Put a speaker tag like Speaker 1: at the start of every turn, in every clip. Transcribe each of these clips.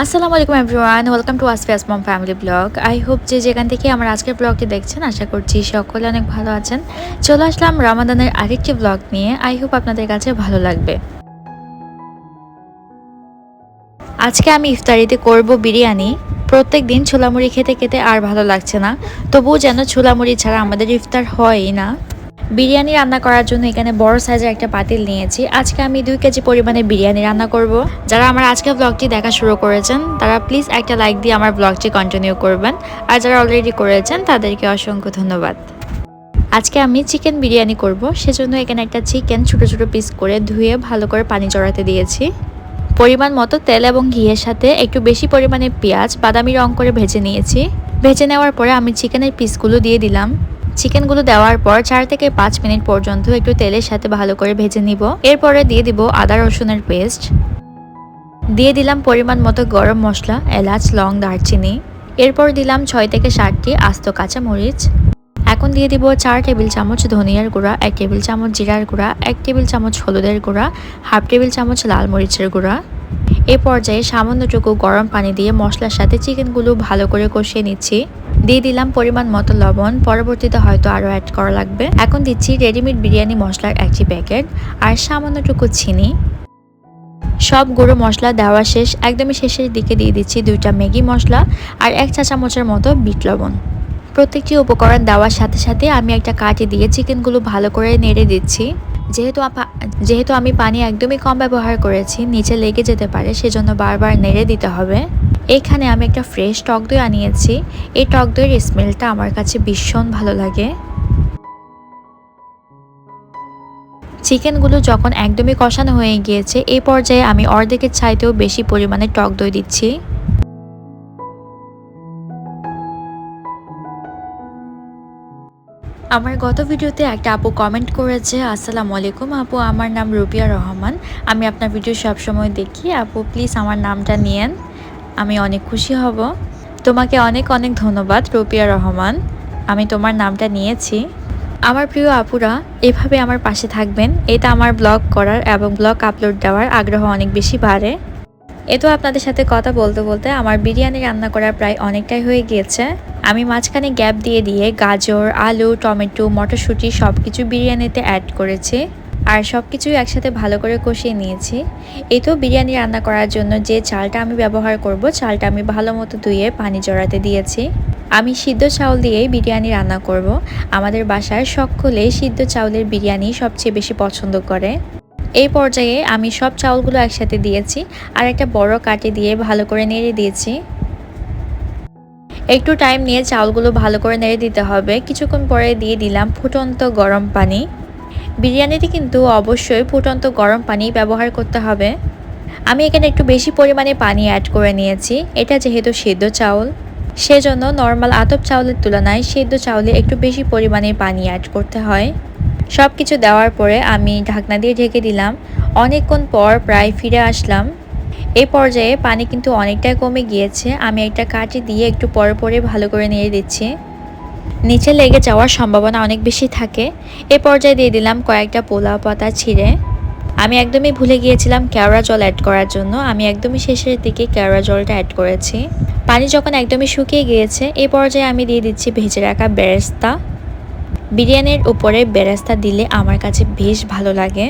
Speaker 1: আসসালামু আলাইকুম everyone welcome to Asfia's mom family blog I hope যে যেখান থেকে আমার আজকের ব্লগটি দেখছেন, আশা করছি সকলে অনেক ভালো আছেন। চলে আসলাম রামাদানের আরেকটি ব্লগ নিয়ে। আই হোপ আপনাদের কাছে ভালো লাগবে। আজকে আমি ইফতারিতে করব বিরিয়ানি। প্রত্যেক দিন ছোলামুড়ি খেতে খেতে আর ভালো লাগছে না। তবুও যেন ছোলামুড়ি ছাড়া আমাদের ইফতার হয়ই না। বিরিয়ানি রান্না করার জন্য এখানে বড় সাইজের একটা পাতিল নিয়েছি। আজকে আমি দুই কেজি পরিমাণে বিরিয়ানি রান্না করব। যারা আমার আজকের ব্লগটি দেখা শুরু করেছেন, তারা প্লিজ একটা লাইক দিয়ে আমার ব্লগটি কন্টিনিউ করবেন। আর যারা অলরেডি করেছেন, তাদেরকে অসংখ্য ধন্যবাদ। আজকে আমি চিকেন বিরিয়ানি করব। সেজন্য এখানে একটা চিকেন ছোট ছোট পিস করে ধুয়ে ভালো করে পানি জড়াতে দিয়েছি। পরিমাণ মতো তেল এবং ঘিয়ের সাথে একটু বেশি পরিমাণে পেঁয়াজ, বাদামি রং করে ভেজে নিয়েছি। ভেজে নেওয়ার পরে আমি চিকেনের পিসগুলো দিয়ে দিলাম। চিকেনগুলো দেওয়ার পর চার থেকে পাঁচ মিনিট পর্যন্ত একটু তেলের সাথে ভালো করে ভেজে নিব। এরপরে দিয়ে দিব আদা, রসুনের পেস্ট। দিয়ে দিলাম পরিমাণ মতো গরম মশলা, এলাচ, লং, দারচিনি। এরপর দিলাম ছয় থেকে সাতটি আস্ত কাঁচা মরিচ এখন দিয়ে দিব চার টেবিল চামচ ধনিয়ার গুঁড়া, এক টেবিল চামচ জিরার গুঁড়া, এক টেবিল চামচ হলুদের গুঁড়া, হাফ টেবিল চামচ লাল মরিচের গুঁড়া। এ পর্যায়ে সামান্যটুকু গরম পানি দিয়ে মশলার সাথে চিকেনগুলো ভালো করে কষিয়ে নিচ্ছি। দিয়ে দিলাম পরিমাণ মতো লবণ, পরবর্তীতে হয়তো আরও অ্যাড করা লাগবে। এখন দিচ্ছি রেডিমেড বিরিয়ানি মশলার একটি প্যাকেট আর সামান্যটুকু চিনি। সব গুঁড়ো মশলা দেওয়া শেষ। একদমই শেষের দিকে দিয়ে দিচ্ছি দুইটা ম্যাগি মশলা আর এক চা চামচের মতো বিট লবণ। প্রত্যেকটি উপকরণ দেওয়ার সাথে সাথে আমি একটা কাঠি দিয়ে চিকেনগুলো ভালো করে নেড়ে দিচ্ছি। যেহেতু যেহেতু আমি পানি একদমই কম ব্যবহার করেছি, নিচে লেগে যেতে পারে, সেজন্য বারবার নেড়ে দিতে হবে। এখানে আমি একটা ফ্রেশ টক দই আনিয়েছি। এই টক দইয়ের স্মেলটা আমার কাছে ভীষণ ভালো লাগে। চিকেনগুলো যখন একদমই কষানো হয়ে গিয়েছে, এই পর্যায়ে আমি অর্ধেকের চাইতেও বেশি পরিমাণে টক দই দিচ্ছি। আমার গত ভিডিওতে একটা আপু কমেন্ট করেছে, আসসালামু আলাইকুম আপু, আমার নাম রুপিয়া রহমান। আমি আপনার ভিডিও সবসময় দেখি। আপু প্লিজ আমার নামটা নিয়েন। আমি অনেক খুশি হব। তোমাকে অনেক অনেক ধন্যবাদ রুপিয়া রহমান। আমি তোমার নামটা নিয়েছি। আমার প্রিয় আপুরা, এভাবে আমার পাশে থাকবেন। এটা আমার ব্লগ করার এবং ব্লগ আপলোড দেওয়ার আগ্রহ অনেক বেশি বাড়ে। এ তো আপনাদের সাথে কথা বলতে বলতে আমার বিরিয়ানি রান্না করা প্রায় অনেকটাই হয়ে গিয়েছে। আমি মাঝখানে গ্যাপ দিয়ে দিয়ে গাজর, আলু, টমেটো, মটরশুঁটি সব কিছু বিরিয়ানিতে অ্যাড করেছি। আর সব কিছুই একসাথে ভালো করে কষিয়ে নিয়েছি। এই তো বিরিয়ানি রান্না করার জন্য যে চালটা আমি ব্যবহার করব, চালটা আমি ভালো মতো ধুয়ে পানি জড়াতে দিয়েছি। আমি সিদ্ধ চাউল দিয়েই বিরিয়ানি রান্না করব। আমাদের বাসায় সকলেই সিদ্ধ চাউলের বিরিয়ানি সবচেয়ে বেশি পছন্দ করে। এই পর্যায়ে আমি সব চাউলগুলো একসাথে দিয়েছি আর একটা বড় কাটে দিয়ে ভালো করে নেড়ে দিয়েছি। একটু টাইম নিয়ে চাউলগুলো ভালো করে নেড়ে দিতে হবে। কিছুক্ষণ পরে দিয়ে দিলাম ফুটন্ত গরম পানি। বিরিয়ানিতে কিন্তু অবশ্যই ফুটন্ত গরম পানি ব্যবহার করতে হবে। আমি এখানে একটু বেশি পরিমাণে পানি অ্যাড করে নিয়েছি। এটা যেহেতু সিদ্ধ চাউল, সেজন্য নর্মাল আতপ চাউলের তুলনায় সিদ্ধ চাউলে একটু বেশি পরিমাণে পানি অ্যাড করতে হয়। সব কিছু দেওয়ার পরে আমি ঢাকনা দিয়ে ঢেকে দিলাম। অনেকক্ষণ পর প্রায় ফিরে আসলাম। এই পর্যায়ে পানি কিন্তু অনেকটাই কমে গিয়েছে। আমি একটা কাঠি দিয়ে একটু পরে পরে ভালো করে নিয়ে দিচ্ছি। নিচে লেগে যাওয়ার সম্ভাবনা অনেক বেশি থাকে। এ পর্যায়ে দিয়ে দিলাম কয়েকটা পোলাও পাতা ছিঁড়ে। আমি একদমই ভুলে গিয়েছিলাম কেওড়া জল অ্যাড করার জন্য। আমি একদমই শেষের দিকে কেওড়া জলটা অ্যাড করেছি। পানি যখন একদমই শুকিয়ে গিয়েছে এই পর্যায়ে আমি দিয়ে দিচ্ছি ভেজে রাখা বেরেস্তা। বিরিয়ানির উপরে বেরেস্তা দিলে আমার কাছে বেশ ভালো লাগে।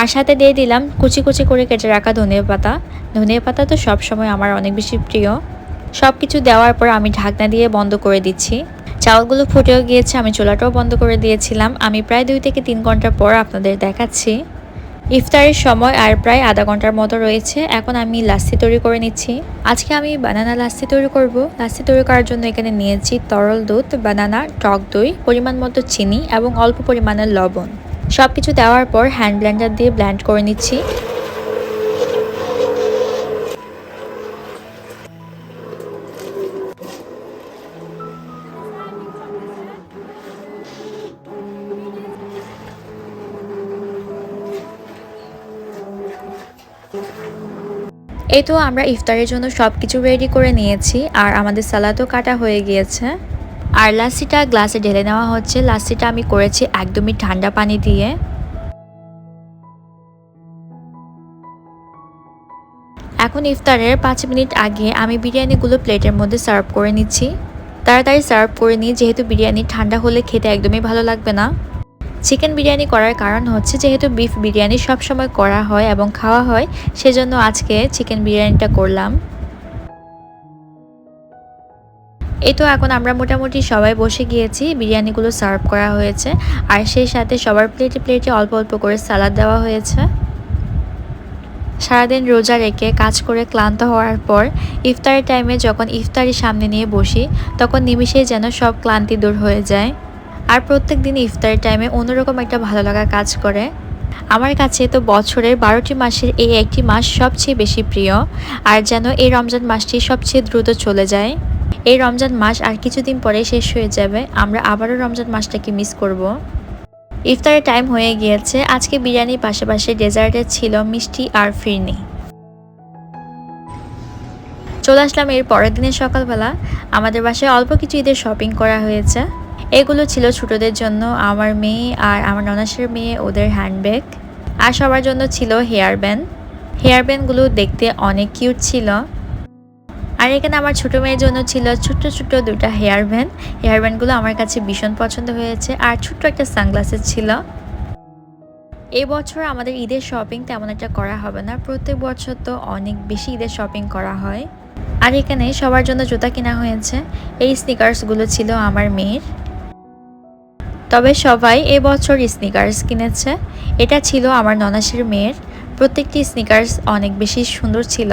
Speaker 1: আর সাথে দিয়ে দিলাম, কুচি কুচি করে কেটে রাখা ধনিয়া পাতা। ধনিয়া পাতা তো সবসময় আমার অনেক বেশি প্রিয়। সব কিছু দেওয়ার পর আমি ঢাকনা দিয়ে বন্ধ করে দিচ্ছি। চাউলগুলো ফুটেও গিয়েছে, আমি চোলাটাও বন্ধ করে দিয়েছিলাম। আমি প্রায় দুই থেকে তিন ঘণ্টা পর আপনাদের দেখাচ্ছি। ইফতারের সময় আর প্রায় আধা ঘণ্টার মতো রয়েছে, এখন আমি লাস্সি তৈরি করে নিচ্ছি। আজকে আমি বানানা লাস্সি তৈরি করব। লাস্সি তৈরি করার জন্য এখানে নিয়েছি তরল দুধ, বানানা, টক দই, পরিমাণ মতো চিনি এবং অল্প পরিমাণের লবণ। সব কিছু দেওয়ার পর হ্যান্ড ব্ল্যান্ডার দিয়ে ব্ল্যান্ড করে নিচ্ছি। এই তো আমরা ইফতারের জন্য সব কিছু রেডি করে নিয়েছি, আর আমাদের সালাদও কাটা হয়ে গিয়েছে। আর লাস্সিটা গ্লাসে ঢেলে নেওয়া হচ্ছে। লাস্সিটা আমি করেছি একদমই ঠান্ডা পানি দিয়ে। এখন ইফতারের পাঁচ মিনিট আগে আমি বিরিয়ানিগুলো প্লেটের মধ্যে সার্ভ করে নিচ্ছি। তাড়াতাড়ি সার্ভ করে নিই, যেহেতু বিরিয়ানি ঠান্ডা হলে খেতে একদমই ভালো লাগবে না। চিকেন বিরিয়ানি করার কারণ হচ্ছে, যেহেতু বিফ বিরিয়ানি সবসময় করা হয় এবং খাওয়া হয়, সেজন্য আজকে চিকেন বিরিয়ানিটা করলাম। এই তো এখন আমরা মোটামুটি সবাই বসে গিয়েছি, বিরিয়ানিগুলো সার্ভ করা হয়েছে, আর সেই সাথে সবার প্লেটে প্লেটে অল্প অল্প করে সালাদ দেওয়া হয়েছে। সারাদিন রোজা রেখে কাজ করে ক্লান্ত হওয়ার পর ইফতারের টাইমে যখন ইফতারি সামনে নিয়ে বসি, তখন নিমিষেই যেন সব ক্লান্তি দূর হয়ে যায়। আর প্রত্যেক দিন ইফতারের টাইমে অন্যরকম একটা ভালো লাগা কাজ করে। আমার কাছে তো বছরের বারোটি মাসের এই একটি মাস সবচেয়ে বেশি প্রিয়, আর যেন এই রমজান মাসটি সবচেয়ে দ্রুত চলে যায়। এই রমজান মাস আর কিছুদিন পরে শেষ হয়ে যাবে। আমরা আবারও রমজান মাসটাকে মিস করব। ইফতারের টাইম হয়ে গিয়েছে। আজকে বিরিয়ানির পাশাপাশি ডেজার্টে ছিল মিষ্টি আর ফিরনি। চলে আসলাম এর পরের দিনের সকালবেলা। আমাদের বাসায় অল্প কিছু ঈদের শপিং করা হয়েছে। এগুলো ছিল ছোটদের জন্য, আমার মেয়ে আর আমার ননাসের মেয়ে, ওদের হ্যান্ডব্যাগ আর সবার জন্য ছিল হেয়ার ব্যান্ড হেয়ার ব্যান্ডগুলো দেখতে অনেক কিউট ছিল। আর এখানে আমার ছোট মেয়ের জন্য ছিল ছোট্ট ছোট্ট দুটা হেয়ার ব্যান্ড। হেয়ার ব্যান্ডগুলো আমার কাছে ভীষণ পছন্দ হয়েছে আর ছোট্ট একটা সানগ্লাসেস ছিল। এই বছর আমাদের ঈদের শপিং তেমন একটা করা হবে না। প্রত্যেক বছর তো অনেক বেশি ঈদের শপিং করা হয়। আর এখানে সবার জন্য জুতা কেনা হয়েছে। এই স্নিকার্সগুলো ছিল আমার মেয়ের। তবে সবাই এবছর স্নিকার্স কিনেছে। এটা ছিল আমার ননাসের মেয়ের। প্রত্যেকটি স্নিকার্স অনেক বেশি সুন্দর ছিল।